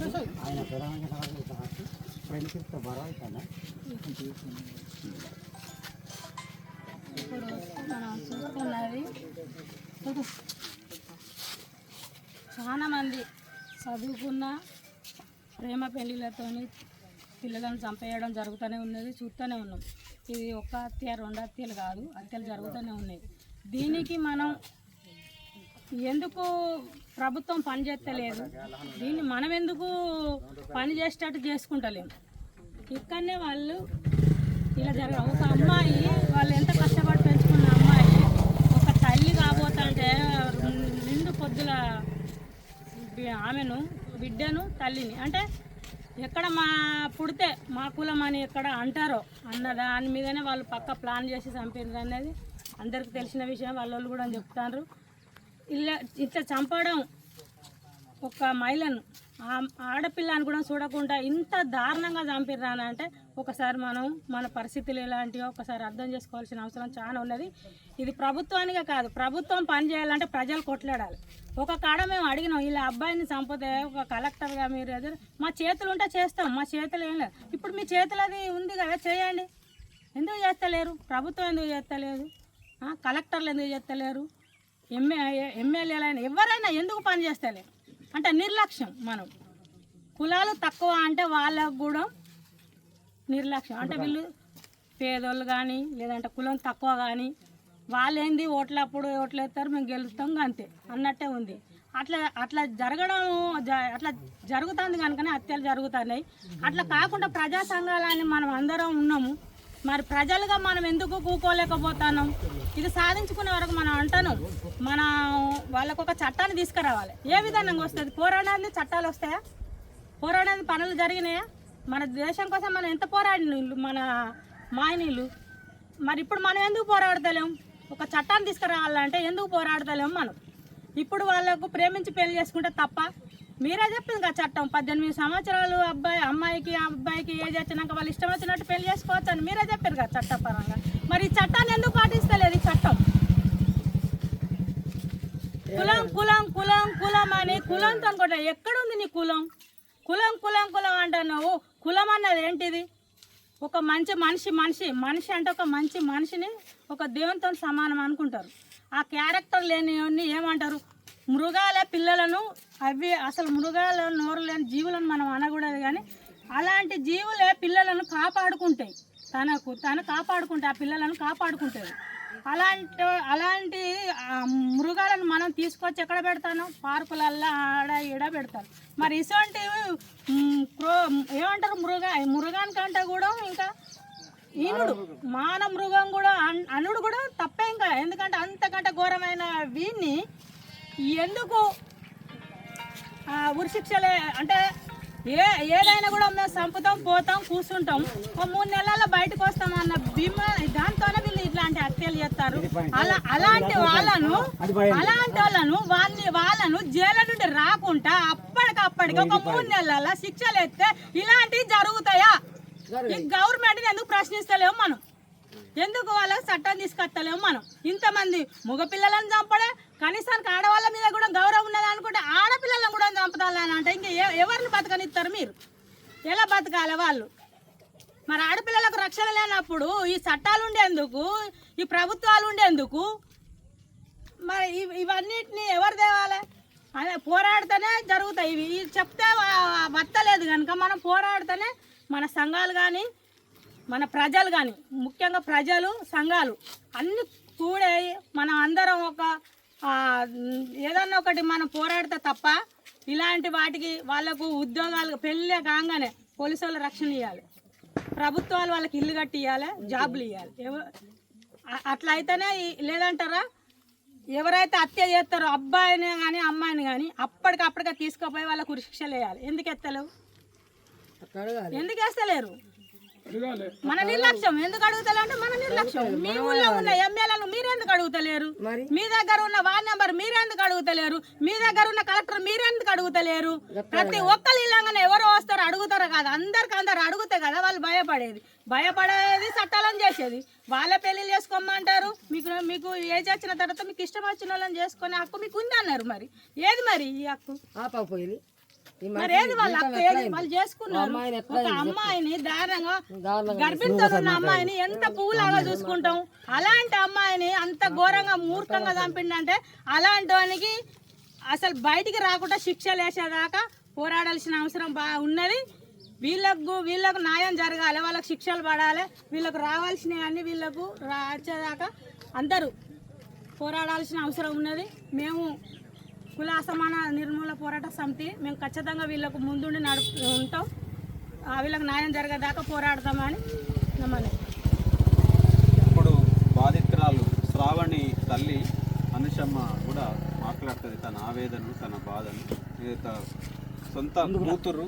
ఆయన తెలంగాణ ఫ్రెండ్షిప్ బరో అవుతాను మనం చూస్తున్నది చాలా మంది చదువుకున్న ప్రేమ పెళ్ళిళ్ళతోని పిల్లలను చంపేయడం జరుగుతూనే ఉన్నది చూస్తూనే ఉన్నాం. ఇది ఒక్క హత్య రెండు హత్యలు కాదు హత్యలు జరుగుతూనే ఉన్నాయి. దీనికి మనం ఎందుకు ప్రభుత్వం పనిచేస్తలేదు దీన్ని మనం ఎందుకు పని చేసేటట్టు చేసుకుంటలేము? ఇక్కడనే వాళ్ళు ఇలా జరగ ఒక అమ్మాయి వాళ్ళు ఎంత కష్టపడి పెంచుకున్న అమ్మాయి ఒక తల్లి కాబోతుంటే నిండు పొద్దుల ఆమెను బిడ్డను తల్లిని. అంటే ఎక్కడ మా పుడితే మా కులం అని ఎక్కడ అంటారో అన్న దాని మీదనే వాళ్ళు పక్క ప్లాన్ చేసి చంపారు అనేది అందరికి తెలిసిన విషయం వాళ్ళు కూడా చెప్తారు ఇలా ఇట్లా చంపడం ఒక మహిళను. ఆ ఆడపిల్లని కూడా చూడకుండా ఇంత దారుణంగా చంపిర్రాని అంటే ఒకసారి మనం మన పరిస్థితులు ఎలాంటివో ఒకసారి అర్థం చేసుకోవాల్సిన అవసరం చాలా ఉన్నది. ఇది ప్రభుత్వానికే కాదు ప్రభుత్వం పని చేయాలంటే ప్రజలు కొట్లాడాలి. ఒక కాడ మేము అడిగినాం ఇలా అబ్బాయిని చంపితే ఒక కలెక్టర్గా మీరు ఎదురు మా చేతులు ఉంటే చేస్తాం మా చేతులు ఏం లేదు. ఇప్పుడు మీ చేతులు అది ఉంది కదా చేయండి. ఎందుకు చేస్తలేరు? ప్రభుత్వం ఎందుకు చేస్తలేదు? కలెక్టర్లు ఎందుకు చేస్తలేరు? ఎంఏ ఎమ్మెల్యేలైనా ఎవరైనా ఎందుకు పని చేస్తలేరు అంటే నిర్లక్ష్యం మనం. కులాలు తక్కువ అంటే వాళ్ళకు కూడా నిర్లక్ష్యం. అంటే వీళ్ళు పేదోళ్ళు కానీ లేదంటే కులం తక్కువ కానీ వాళ్ళు ఏంది ఓట్లప్పుడు ఓట్లు వేస్తారు మేము గెలుస్తాం అంతే. అన్నట్టే ఉంది. అట్లా అట్లా జరగడం జ- అట్లా జరుగుతుంది కనుకనే హత్యలు జరుగుతున్నాయి. అట్లా కాకుండా ప్రజా సంఘాలని మనం అందరం ఉన్నాము. మరి ప్రజలుగా మనం ఎందుకు కూకోలేకపోతున్నాం? ఇది సాధించుకునే వరకు మనం అంటాను. మన వాళ్ళకు ఒక చట్టాన్ని తీసుకురావాలి. ఏ విధానంగా వస్తుంది? పోరాడాన్ని చట్టాలు వస్తాయా? పోరాడని పనులు జరిగినాయా? మన దేశం కోసం మనం ఎంత పోరాడిన మన మాయనీళ్ళు మరి ఇప్పుడు మనం ఎందుకు పోరాడతలేం? ఒక చట్టాన్ని తీసుకురావాలంటే ఎందుకు పోరాడతలేం మనం? ఇప్పుడు వాళ్ళకు ప్రేమించి పెళ్ళి చేసుకుంటే తప్ప మీరే చెప్పింది కదా చట్టం. పద్దెనిమిది సంవత్సరాలు అబ్బాయి అమ్మాయికి అబ్బాయికి ఏజ్ వచ్చినాక వాళ్ళు ఇష్టం వచ్చినట్టు పెళ్ళి చేసుకోవచ్చు అని మీరే చెప్పారు కదా చట్టపరంగా. మరి ఈ చట్టాన్ని ఎందుకు పాటిస్తలేదు ఈ చట్టం? కులం కులం కులం కులం అని కులంతో అనుకుంటా. ఎక్కడుంది నీ కులం? కులం కులం కులం అంటున్నావు. కులం అన్నది ఏంటిది? ఒక మంచి మనిషి మనిషి మనిషి అంటే ఒక మంచి మనిషిని ఒక దేవునితో సమానం అనుకుంటారు. ఆ క్యారెక్టర్ లేని ఏమంటారు? మృగాల పిల్లలను అవి అసలు మృగాల నోరు లేని జీవులను మనం అనకూడదు కానీ అలాంటి జీవులే పిల్లలను కాపాడుకుంటాయి. తనకు తను కాపాడుకుంటే ఆ పిల్లలను కాపాడుకుంటుంది అలాంటి అలాంటి మృగాలను మనం తీసుకొచ్చి ఎక్కడ పెడతాను? పార్కులల్లో ఆడ ఈడ పెడతాను. మరి ఇటువంటి క్రో ఏమంటారు మృగ మృగానికంటే కూడా ఇంకా ఈనుడు మాన మృగం కూడా అన్- అనుడు కూడా తప్పే ఇంకా. ఎందుకంటే అంతకంటే ఘోరమైన వీన్ని ఎందుకు ఉరిశిక్షలే అంటే ఏ ఏదైనా కూడా మేము చంపుతాం పోతాం కూర్చుంటాం ఒక మూడు నెలల్లో బయటకు వస్తాం అన్న భీమా దాంతోనే వీళ్ళు ఇట్లాంటి హత్యలు చేస్తారు. అలా అలాంటి వాళ్ళను అలాంటి వాళ్ళను వాళ్ళని వాళ్ళను జైలు నుండి రాకుండా అప్పటికప్పటికి ఒక మూడు నెలల శిక్షలు ఎత్తే ఇలాంటివి జరుగుతాయా? ఈ గవర్నమెంట్ ఎందుకు ప్రశ్నిస్తలేము మనం? ఎందుకు వాళ్ళకి చట్టం తీసుకొస్తలేము మనం? ఇంతమంది మగపిల్లలను చంపడే కనీసానికి ఆడవాళ్ళ మీద కూడా గౌరవం ఉన్నది అనుకుంటే ఆడపిల్లలను కూడా చంపుతాలని అంటే ఇంకా ఎవరిని బతకనిస్తారు మీరు? ఎలా బతకాలి వాళ్ళు? మరి ఆడపిల్లలకు రక్షణ లేనప్పుడు ఈ చట్టాలు ఉండేందుకు ఈ ప్రభుత్వాలు ఉండేందుకు మరి ఇవ్- ఇవన్నిటిని ఎవరు తేవాలి? అదే పోరాడితేనే జరుగుతాయి. ఇవి ఇవి చెప్తే వత్తలేదు కనుక మనం పోరాడితేనే మన సంఘాలు కానీ మన ప్రజలు కానీ ముఖ్యంగా ప్రజలు సంఘాలు అన్ని కూడే ఏదన్నా ఒకటి మనం పోరాడితే తప్ప ఇలాంటి వాటికి వాళ్ళకు ఉద్యోగాలు పెళ్ళి కాగానే పోలీసు వాళ్ళు రక్షణ ఇవ్వాలి ప్రభుత్వాలు వాళ్ళకి ఇల్లు కట్టి ఇవ్వాలి జాబులు ఇవ్వాలి అట్లా అయితేనే లేదంటారా? ఎవరైతే హత్య చేస్తారో అబ్బాయిని కానీ అమ్మాయిని కానీ అప్పటికప్పటికే తీసుకుపోయి వాళ్ళకు ఉరిశిక్షలు వేయాలి. ఎందుకు ఎత్తలేవు? ఎందుకు వేస్తలేరు? మన నిర్లక్ష్యం. ఎందుకు అడుగుతలే అంటే మన నిర్లక్ష్యం. మీ ఊళ్ళో ఉన్న ఎమ్మెల్యేలను మీరెందుకు అడుగుతలేరు? మీ దగ్గర ఉన్న వార్డ్ నెంబర్ మీరెందుకు అడుగుతలేరు? మీ దగ్గర ఉన్న కలెక్టర్ మీరెందుకు అడుగుతలేరు? ప్రతి ఒక్కరు ఇలాగానే ఎవరు వస్తారు అడుగుతారు కదా. అందరికి అందరు అడిగితే కదా వాళ్ళు భయపడేది. భయపడేది చట్టాలను చేసేది. వాళ్ళ పెళ్ళిళ్ళు చేసుకోమంటారు. మీకు మీకు ఏజ్ వచ్చిన తర్వాత మీకు ఇష్టం వచ్చిన వాళ్ళని చేసుకునే హక్కు మీకు ఉంది అన్నారు మరి. ఏది మరి ఈ హక్కు? మరి ఏది వాళ్ళ అక్క ఏది? వాళ్ళు చేసుకున్నారు. ఒక అమ్మాయిని దారుణంగా గర్భిణితో ఉన్న అమ్మాయిని ఎంత పువ్వులాగా చూసుకుంటాం అలాంటి అమ్మాయిని అంత ఘోరంగా మూర్ఖంగా చంపిండంటే అలాంటి వానికి అసలు బయటికి రాకుండా శిక్షలు వేసేదాకా పోరాడాల్సిన అవసరం బా ఉన్నది. వీళ్ళకు వీళ్ళకు న్యాయం జరగాలి వాళ్ళకి శిక్షలు పడాలి వీళ్ళకు రావాల్సినవి అన్ని వీళ్ళకు రా వచ్చేదాకా అందరూ పోరాడాల్సిన అవసరం ఉన్నది. మేము కుల అసమాన నిర్మూలన పోరాట సమితి. మేము ఖచ్చితంగా వీళ్ళకు ముందుండి నడుపు ఉంటాం. ఆ, వీళ్ళకి న్యాయం జరిగేదాకా పోరాడతామని నమ్మని. ఇప్పుడు బాధితురాలు శ్రావణి తల్లి అనుషమ్మ కూడా మాట్లాడుతుంది. తన ఆవేదనను తన బాధను సొంత కూతురు